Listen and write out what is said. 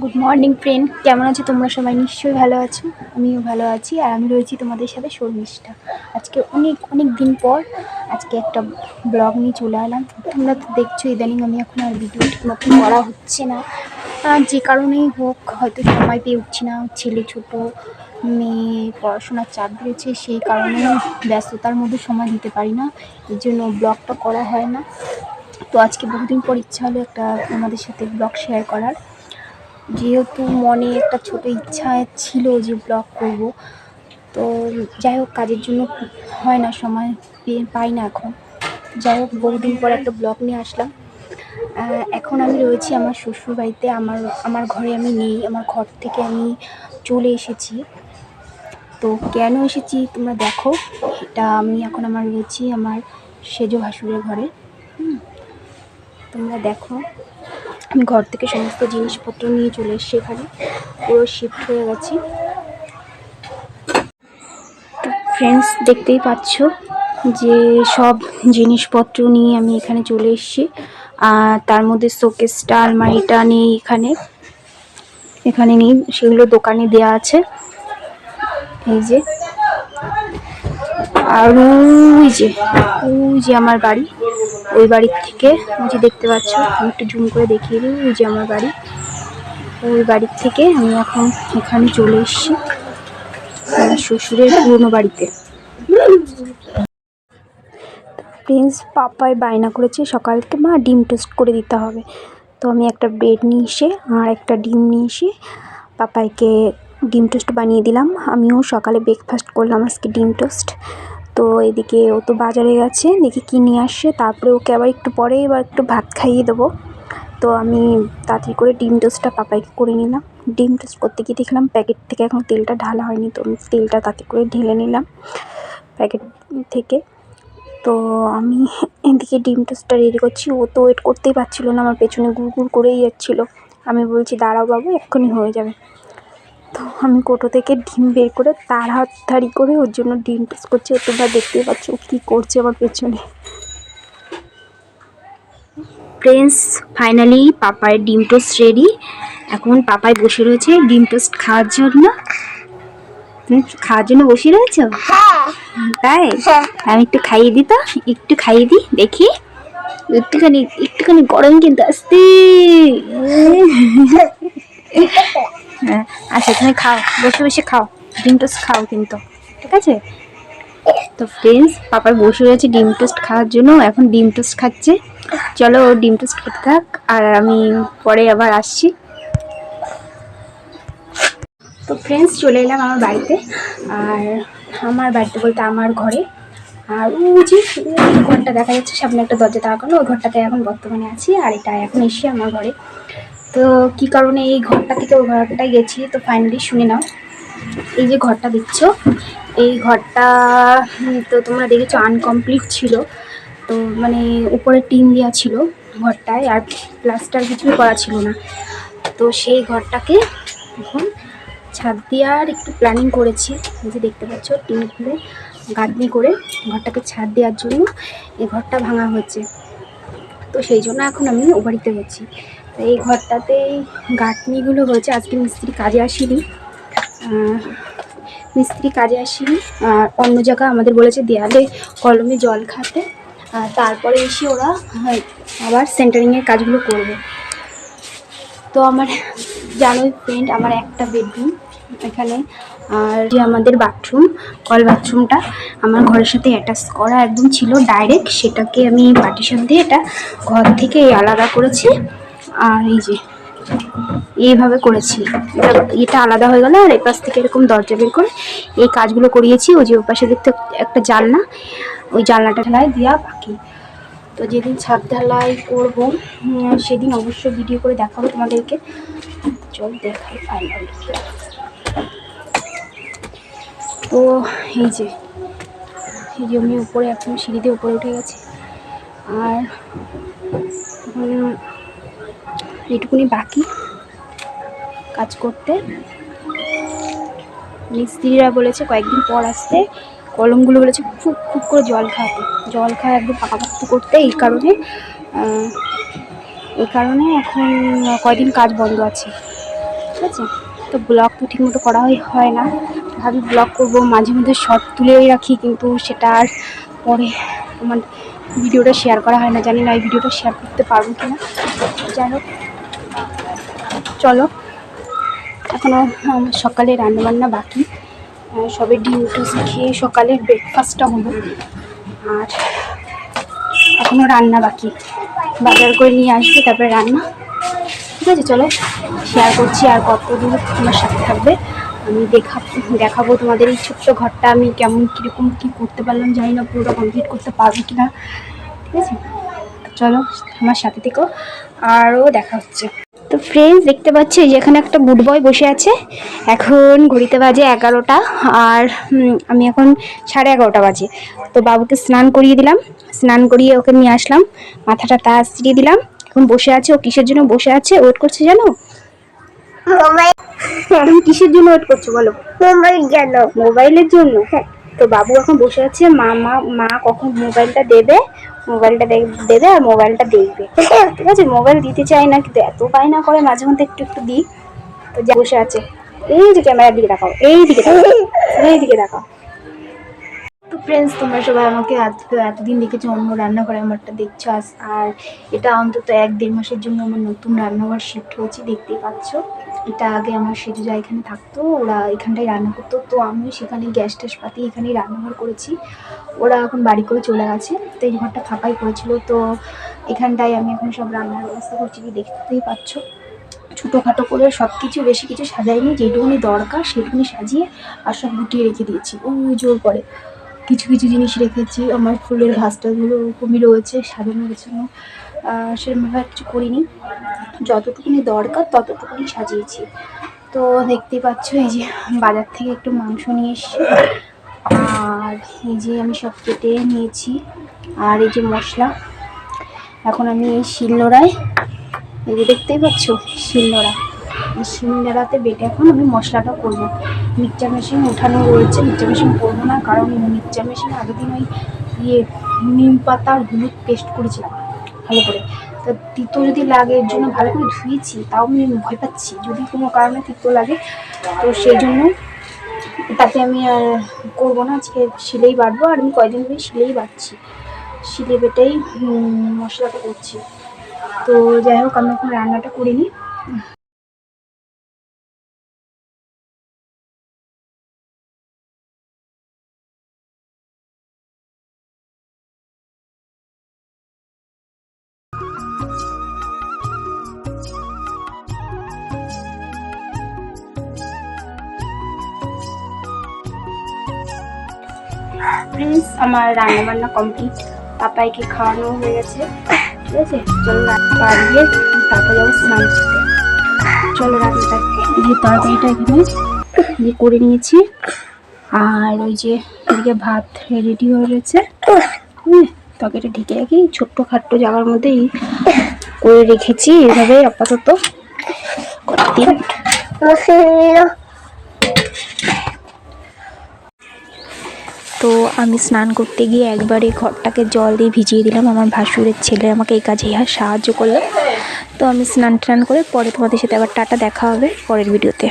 Good morning friend কেমন আছো তোমরা সবাই? নিশ্চয়ই ভালো আছো। আমিও ভালো আছি আর আমি রয়েছি তোমাদের সাথে শর্মিষ্ঠা। আজকে অনেক অনেক দিন পর আজকে একটা ব্লগ নিয়ে চলে এলাম। তোমরা তো দেখছ, ইদানিং আমি এখন আর ভিডিও ঠিক করা হচ্ছে না। যে কারণেই হোক, হয়তো সময় পেয়ে উঠছি না। ছেলে ছোট, মেয়ে, পড়াশোনার চাপ রয়েছে, সেই কারণে ব্যস্ততার মধ্যে সময় দিতে পারি না। এর জন্য ব্লগটা করা হয় না। তো আজকে বহুদিন পর ইচ্ছা হলো একটা তোমাদের সাথে ব্লগ শেয়ার করার। যেহেতু মনে একটা ছোট ইচ্ছা ছিল যে ব্লগ করব, তো যাই হোক কাজের জন্য হয় না, সময় পাই না এখন। যাই হোক, বহুদিন পর একটা ব্লগ নিয়ে আসলাম। এখন আমি রয়েছি আমার শ্বশুর বাড়িতে আমার আমার ঘরে আমি নেই, আমার ঘর থেকে আমি চলে এসেছি। তো কেন এসেছি তোমরা দেখো, এটা আমি এখন আমার রয়েছি আমার সেজ ভাসুরের ঘরে। তোমরা দেখো। ঘর থেকে সমস্ত জিনিসপত্র নিয়ে চলে এসেছি এখানে। পুরো শিফট হয়ে গেছি। ফ্রেন্ডস দেখতেই পাচ্ছ যে সব জিনিসপত্র নিয়ে আমি এখানে চলে এসেছি। আর তার মধ্যে শোকেসটা, আলমারিটা নেই এখানে এখানে নেই সেগুলো দোকানে দেয়া আছে। এই যে আর ওই যে ওই যে আমার বাড়ি, ওই বাড়ির থেকে, ওই যে দেখতে পাচ্ছ, আমি একটু জুম করে দেখিয়ে দিই, ওই যে আমার বাড়ি। ওই বাড়ির থেকে আমি এখন এখানে চলে এসেছি শ্বশুরের পুরনো বাড়িতে। প্রিন্স পাপায় বায়না করেছে, সকালকে মা ডিম টোস্ট করে দিতে হবে। তো আমি একটা ব্রেড নিয়ে এসে, আর একটা ডিম নিয়ে এসে পাপাইকে ডিম টোস্ট বানিয়ে দিলাম। আমিও সকালে ব্রেকফাস্ট করলাম আজকে ডিম টোস্ট। তো এদিকে ও তো বাজারে গেছে, দেখি কী নিয়ে আসছে তারপরে ওকে আবার একটু পরে এবার একটু ভাত খাইয়ে দেবো। তো আমি তাড়াতাড়ি করে ডিম টোস্টটা পাপাইকে করে নিলাম। ডিম টোস্ট করতে গিয়ে দেখলাম প্যাকেট থেকে এখন তেলটা ঢালা হয়নি, তো তেলটা তাতে করে ঢেলে নিলাম প্যাকেট থেকে। তো আমি এদিকে ডিম টোস্টটা রেডি করছি। ও তো ওয়েট করতেই পারছিল না, আমার পেছনে গুড় গুড় করেই যাচ্ছিল। আমি বলছি, দাঁড়াও বাবু, এক্ষুনি হয়ে যাবে। তো আমি কোটো থেকে ডিম বের করে তাড়াতাড়ি করে ওর জন্য ডিম টোস্ট করছি। ও তোমরা দেখতেই পাচ্ছ কী করছে আমার পেছনে। ফ্রেন্ডস ফাইনালি পাপায় ডিম টোস্ট রেডি এখন পাপায় বসে রয়েছে ডিম টোস্ট খাওয়ার জন্য। তুমি খাওয়ার জন্য বসে রয়েছো? তাই? আমি একটু খাইয়ে দিই তো। একটু খাইয়ে দিই দেখি। একটুখানি একটুখানি গরম কিন্তু আসতে তুমি খাও, বসে বসে খাও, ডিম টোস্ট খাও কিন্তু, ঠিক আছে? তো ফ্রেন্ডস পাপার বসে রয়েছে ডিম টোস্ট খাওয়ার জন্য, এখন ডিম টোস্ট খাচ্ছে। চলো ও ডিম টোস্ট খেতে থাক, আর আমি পরে আবার আসছি। তো ফ্রেন্ডস চলে এলাম আমার বাড়িতে, আর আমার বাড়িতে বলতে আমার ঘরে। আর ওই যে ঘরটা দেখা যাচ্ছে, সামনে একটা দরজা তাকানো ওই ঘরটাতে এখন বর্তমানে আছি, আর এটা এখন এসে আমার ঘরে। তো কি কারণে এই ঘরটা থেকে ওই ঘরটায় গেছি? তো ফাইনালি শুনে নাও। এই যে ঘরটা দেখছ, এই ঘরটা তো তোমরা দেখেছ আনকমপ্লিট ছিল। তো মানে উপরে টিন দেওয়া ছিল ঘরটায় আর প্লাস্টার কিছুই করা ছিল না। তো সেই ঘরটাকে এখন ছাদ দেওয়ার একটু প্ল্যানিং করেছি। যে দেখতে পাচ্ছ, টিন খুলে গাঁথনি করে ঘরটাকে ছাদ দেওয়ার জন্য এই ঘরটা ভাঙা হয়েছে। তো সেই জন্য এখন আমি ও বাড়িতে গেছি এই ঘরটাতে এই গাঁথনিগুলো হয়েছে আজকে মিস্ত্রি কাজে আসিনি। মিস্ত্রি কাজে আসিনি। আর অন্য জায়গায় আমাদের বলেছে দেয়ালে কলমে জল খাতে আর তারপরে এসে ওরা আবার সেন্টারিংয়ের কাজগুলো করবে। তো আমার জানোই ফ্রেন্ড আমার একটা বেডরুম এখানে। আর যে আমাদের বাথরুম কল বাথরুমটা আমার ঘরের সাথে অ্যাটাচ করা একদম ছিল ডাইরেক্ট সেটাকে আমি পার্টিশন দিয়ে এটা ঘর থেকে আলাদা করেছি। আর এই যে, এইভাবে করেছি। এটা এটা আলাদা হয়ে গেল আর এপাশ থেকে এরকম দরজা বের করে এই কাজগুলো করিয়েছি। ওই যে ওপাশে দেখতে একটা জানলা, ওই জানলাটা ঢালাই দেওয়া বাকি। তো যেদিন ছাদ ঢালাই করব সেদিন অবশ্যই ভিডিও করে দেখাবো তোমাদেরকে। চল দেখাই ফাইনালি তো এই যে, এই আমি উপরে এখন সিঁড়িতে উপরে উঠে গেছি। আর উম, এইটুকুনি বাকি কাজ করতে। মিস্ত্রিরা বলেছে কয়েকদিন পর আসতে। কলমগুলো বলেছে খুব খুব করে জল খাওয়াতে। জল খাওয়া একদম পাকাপাক্তি করতে এই কারণে এই কারণে এখন কয়দিন কাজ বন্ধ আছে। ঠিক আছে? তো ব্লগ তো ঠিকমতো করা হয়- না। ভাবি ব্লগ করব মাঝে মধ্যে শর্ট তুলেই রাখি কিন্তু সেটা আর পরে আমার ভিডিওটা শেয়ার করা হয় না, জানি না এই ভিডিওটা শেয়ার করতে পারব কি না। যাই হোক, চলো। এখনও আমার সকালে রান্নাবান্না বাকি। সবে ডিম টোস্ট খেয়ে সকালের ব্রেকফাস্টটা হলো। আর এখনও রান্না বাকি। বাজার করে নিয়ে আসবে, তারপরে রান্না। ঠিক আছে, চলো। শেয়ার করছি আর কত দূর তোমার সাথে থাকবে। আমি দেখা দেখাবো তোমাদের এই ছোট্ট ঘরটা, আমি কেমন কীরকম কী করতে পারলাম জানি না, পুরোটা কমপ্লিট করতে পারব কি না ঠিক আছে? চলো, আমার সাথে থেকেও আরও দেখা হচ্ছে। তো ফ্রেন্ডস দেখতে পাচ্ছি এই যে এখানে একটা গুড বয় বসে আছে। এখন ঘড়িতে বাজে এগারোটা, আর আমি এখন সাড়ে এগারোটা বাজে। তো বাবুকে স্নান করিয়ে দিলাম। স্নান করিয়ে ওকে নিয়ে আসলাম। মাথাটা তা দিলাম। এখন বসে আছে, ও কিসের জন্য বসে আছে ওয়েট করছে জানো? তুমি কিসের জন্য ওয়েট করছ বলো? মোবাইল কেন? মোবাইলের জন্য। হ্যাঁ তো বাবু এখন বসে আছে মা মা মা কখন মোবাইলটা দেবে? মোবাইলটা দেবে আর মোবাইলটা দেখবে। ঠিক আছে মোবাইল দিতে চাই না কিন্তু এত বায়না করে মাঝে মধ্যে একটু একটু দিই। তো যা বসে আছে। এই যে ক্যামেরার দিকে দেখাও এই দিকে দেখাও এই দিকে দেখাও তো ফ্রেন্ডস তোমরা সবাই আমাকে আজকে এতদিন দেখেছ অন্য রান্নাঘরে আমারটা দেখছ আজ। আর এটা অন্তত এক দেড় মাসের জন্য আমার নতুন রান্নাঘর শিফট হয়েছি দেখতেই পাচ্ছ। এটা আগে আমার সেজুজা এখানে থাকতো ওরা এখানটায় রান্না করতো। তো আমিও সেখানে গ্যাস ট্যাস পাতি এখানেই রান্নাঘর করেছি। ওরা এখন বাড়ি করে চলে গেছে। তো এই ঘরটা ফাঁকাই পড়েছিল তো এখানটায় আমি এখন সব রান্নার ব্যবস্থা করছি কি দেখতেই পাচ্ছ। ছোটোখাটো করে সব কিছু বেশি কিছু সাজাইনি। যেটুকুনি দরকার সেটুকুনি সাজিয়ে আর সব গুটিয়ে রেখে দিয়েছি। ওই জোর করে কিছু কিছু জিনিস রেখেছি। আমার ফুলের ঘাস টাসগুলো রয়েছে সাজানো গোছানো আহ, সেরকমভাবে কিছু করিনি। যতটুকুনি দরকার, ততটুকুনি সাজিয়েছি। তো দেখতেই পাচ্ছ, এই যে বাজার থেকে একটু মাংস নিয়ে এসেছি। আর এই যে আমি সব কেটে নিয়েছি। আর এই যে মশলা। এখন আমি এই শিলনোড়ায়, এই যে দেখতেই পাচ্ছ, শিলনোড়া। এই শিলনোড়াতে বেটে এখন আমি মশলাটা করব। মিক্সচার মেশিন উঠানো রয়েছে, মিক্সচার মেশিন করব না, কারণ মিক্সচার মেশিন আগের দিন ওই ইয়ে নিম পাতা হলুদ পেস্ট করেছিলাম। ভালো করে। তো তিতো যদি লাগে, এর জন্য ভালো করে ধুয়েছি, তাও আমি ভয় পাচ্ছি। যদি কোনো কারণে তিতো লাগে, তো সেই জন্য তাকে আমি আর করব না। আজকে শিলেই বাটবো, আর আমি কয়দিন ধরে শিলেই বাটছি। শিলে বেটেই মশলাটা করছি। তো যাই হোক, আমি এখন রান্নাটা করে ফ্রেন্ডস আমার রান্না বান্না কমপ্লিট পাপাইকে খাওয়ানো হয়ে গেছে। ঠিক আছে? চলো দিয়ে তারপর যাব স্নান চলো রান্নাটা যে তরকারিটা এখানে ইয়ে করে নিয়েছি। আর ওই যে এদিকে ভাত রেডি হয়ে হুম, তরকারিটা ঢেকে রাখি ছোট্ট খাট্ট জায়গার মধ্যেই করে রেখেছি। এভাবে আপাতত কতদিন? আমি স্নান করতে গিয়ে একবারে ঘরটাকে জল দিয়ে ভিজিয়ে দিলাম। আমার ভাসুরের ছেলে আমাকে এই কাজে সাহায্য করল। তো আমি স্নান টান করে পরে তোমাদের সাথে আবার টাটা দেখা হবে পরের ভিডিওতে।